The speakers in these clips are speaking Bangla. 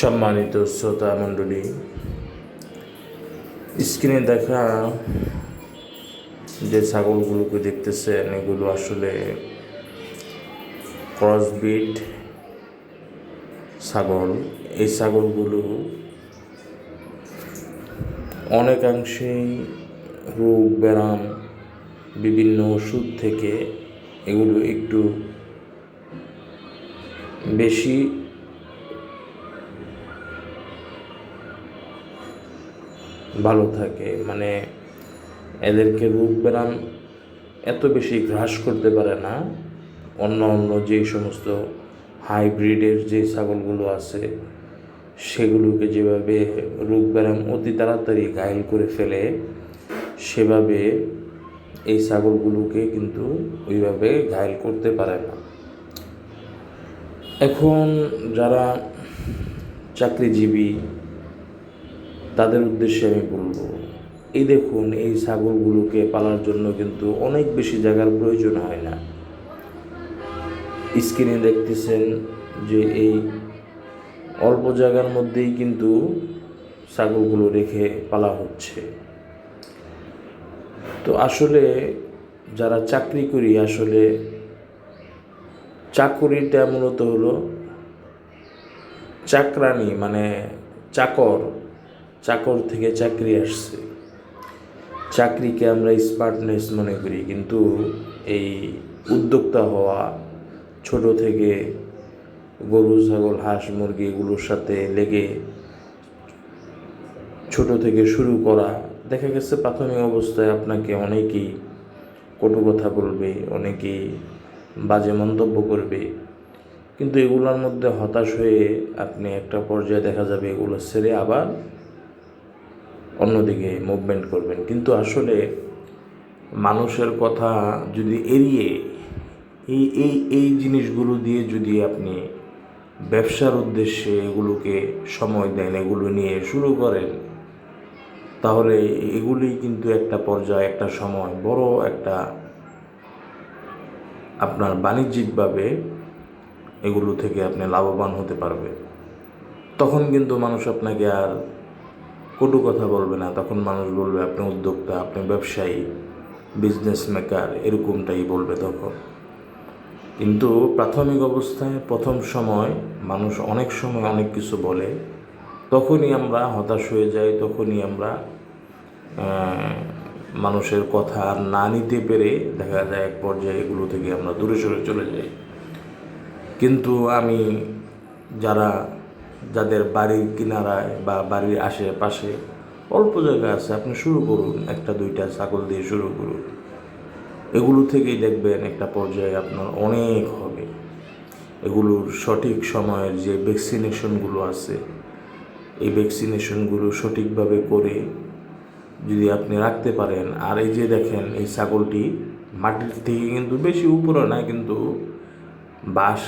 সম্মানিত শ্রোতা মণ্ডলী, স্ক্রিনে দেখা যে ছাগলগুলোকে দেখতেছেন, এগুলো আসলে ক্রসবিট ছাগল। এই ছাগলগুলো অনেকাংশেই রোগ, ব্যায়াম, বিভিন্ন ওষুধ থেকে এগুলো একটু বেশি ভালো থাকে। মানে এদেরকে রোগ ব্যায়াম এত বেশি গ্রাস করতে পারে না। অন্য অন্য যে সমস্ত হাইব্রিডের যে ছাগলগুলো আছে, সেগুলোকে যেভাবে রোগ ব্যায়াম অতি তাড়াতাড়ি ঘায়ল করে ফেলে, সেভাবে এই ছাগলগুলোকে কিন্তু ওইভাবে ঘায়ল করতে পারে না। এখন যারা চাকরিজীবী তাদের উদ্দেশ্যে আমি বলব, এই দেখুন, এই ছাগলগুলোকে পালার জন্য কিন্তু অনেক বেশি জায়গার প্রয়োজন হয় না। স্ক্রিনে দেখতেছেন যে এই অল্প জায়গার মধ্যেই কিন্তু ছাগলগুলো রেখে পালা হচ্ছে। তো আসলে যারা চাকরি করি, আসলে চাকরিটা মূলত হলো চাকরানি মানে চাকর। চাকর থেকে চাকরি আসছে। চাকরিকে আমরা স্মার্টনেস মনে করি, কিন্তু এই উদ্যোক্তা হওয়া, ছোট থেকে গরু, ছাগল, হাঁস, মুরগি এগুলোর সাথে লেগে ছোট থেকে শুরু করা, দেখা গেছে প্রাথমিক অবস্থায় আপনাকে অনেকেই কটু কথা বলবে, অনেকেই বাজে মন্তব্য করবে, কিন্তু এগুলোর মধ্যে হতাশ হয়ে আপনি একটা পর্যায়ে দেখা যাবে, এগুলো ছেড়ে আবার অন্যদিকে মুভমেন্ট করবেন। কিন্তু আসলে মানুষের কথা যদি এড়িয়ে এই এই এই জিনিসগুলো দিয়ে যদি আপনি ব্যবসার উদ্দেশ্যে এগুলোকে সময় দেন, এগুলো নিয়ে শুরু করেন, তাহলে এগুলি কিন্তু একটা পর্যায়ে, একটা সময় বড় একটা আপনার বাণিজ্যিকভাবে এগুলো থেকে আপনি লাভবান হতে পারবে। তখন কিন্তু মানুষ আপনাকে আর কটু কথা বলবে না, তখন মানুষ বলবে, আপনি উদ্যোক্তা, আপনি ব্যবসায়ী বিজনেস মেকার এরকমটাই বলবে তখন। কিন্তু প্রাথমিক অবস্থায় প্রথম সময় মানুষ অনেক সময় অনেক কিছু বলে, তখনই আমরা হতাশ হয়ে যাই, তখনই আমরা মানুষের কথা আর না নিতে পেরে দেখা যায় এক পর্যায়ে এগুলো থেকে আমরা দূরে সরে চলে যাই। কিন্তু আমি যারা যাদের বাড়ির কিনারায় বা বাড়ির আশেপাশে অল্প জায়গা আছে, আপনি শুরু করুন, একটা, দুইটা ছাগল দিয়ে শুরু করুন। এগুলো থেকেই দেখবেন একটা পর্যায়ে আপনার অনেক হবে। এগুলোর সঠিক সময়ের যে ভ্যাকসিনেশনগুলো আছে, এই ভ্যাকসিনেশনগুলো সঠিকভাবে করে যদি আপনি রাখতে পারেন, আর এই যে দেখেন, এই ছাগলটি মাটির থেকে কিন্তু বেশি উপরে না কিন্তু বাঁশ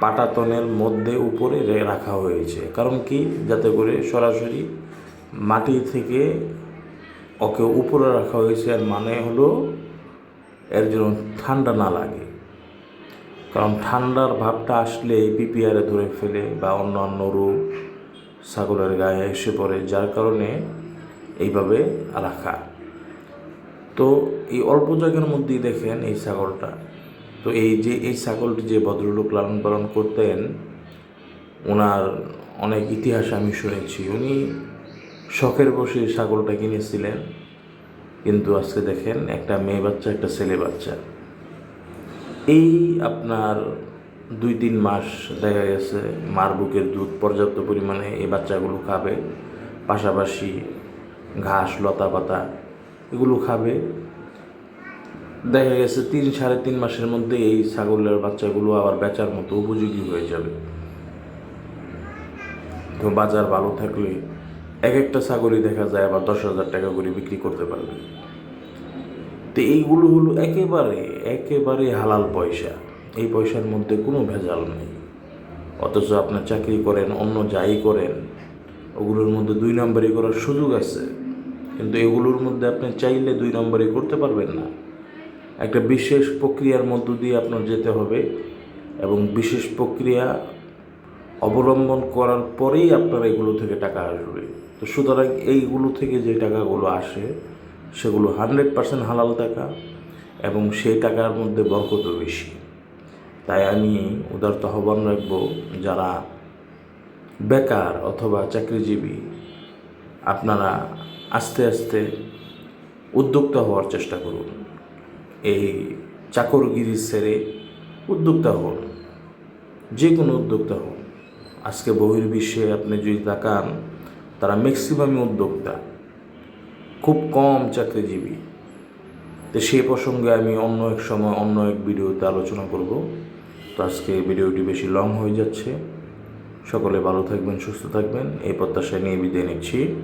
পাটাতনের মধ্যে উপরে রাখা হয়েছে। কারণ কি? যাতে করে সরাসরি মাটি থেকে ওকে উপরে রাখা হয়েছে আর মানে হলো এর জন্য ঠান্ডা না লাগে। কারণ ঠান্ডার ভাবটা আসলে পিপিআরে ধরে ফেলে বা অন্য অন্য ছাগলের গায়ে এসে পড়ে, যার কারণে এইভাবে রাখা। তো এই অল্প জায়গার মধ্যেই দেখেন এই ছাগলটা। তো এই যে, এই ছাগলটি যে ভদ্রলোক লালন পালন করতেন, ওনার অনেক ইতিহাস আমি শুনেছি। উনি শখের বসে ছাগলটা কিনেছিলেন। কিন্তু আজকে দেখেন, একটা মেয়ে বাচ্চা, একটা ছেলে বাচ্চা। এই আপনার দুই তিন মাস দেখা গেছে, মার বুকের দুধ পর্যাপ্ত পরিমাণে এই বাচ্চাগুলো খাবে। পাশাপাশি ঘাস লতা পাতা এগুলো খাবে। দেখা গেছে তিন সাড়ে তিন মাসের মধ্যে এই ছাগলের বাচ্চাগুলো আবার বেচার মতো উপযোগী হয়ে যাবে। তো বাজার ভালো থাকলে এক একটা ছাগলই দেখা যায় আবার দশ হাজার টাকা করে বিক্রি করতে পারবে। তো এইগুলো হলো একেবারে একেবারে হালাল পয়সা। এই পয়সার মধ্যে কোনো ভেজাল নেই। অথচ আপনার চাকরি করেন, অন্য যাই করেন, ওগুলোর মধ্যে দুই নম্বরই করার সুযোগ আছে। কিন্তু এগুলোর মধ্যে আপনি চাইলে দুই নম্বরই করতে পারবেন না। একটা বিশেষ প্রক্রিয়ার মধ্য দিয়ে আপনার যেতে হবে এবং বিশেষ প্রক্রিয়া অবলম্বন করার পরেই আপনার এগুলো থেকে টাকা আসবে। তো সুতরাং এইগুলো থেকে যে টাকাগুলো আসে, সেগুলো হান্ড্রেড পার্সেন্ট হালাল টাকা এবং সেই টাকার মধ্যে বরকতও বেশি। তাই আমি উদারত আহ্বান রাখব, যারা বেকার অথবা চাকরিজীবী, আপনারা আস্তে আস্তে উদ্যোক্তা হওয়ার চেষ্টা করুন। এই চাকরগিরি ছেড়ে উদ্যোক্তা হন যে কোনো উদ্যোক্তা হন। আজকে বহির্বিশ্বে আপনি যদি তাকান, তারা ম্যাক্সিমামই উদ্যোক্তা, খুব কম চাকরিজীবী। তো সেই প্রসঙ্গে আমি অন্য এক সময় অন্য এক ভিডিওতে আলোচনা করব। তো আজকে ভিডিওটি বেশি লং হয়ে যাচ্ছে। সকলে ভালো থাকবেন, সুস্থ থাকবেন, এই প্রত্যাশা নিয়ে বিদায় নিচ্ছি।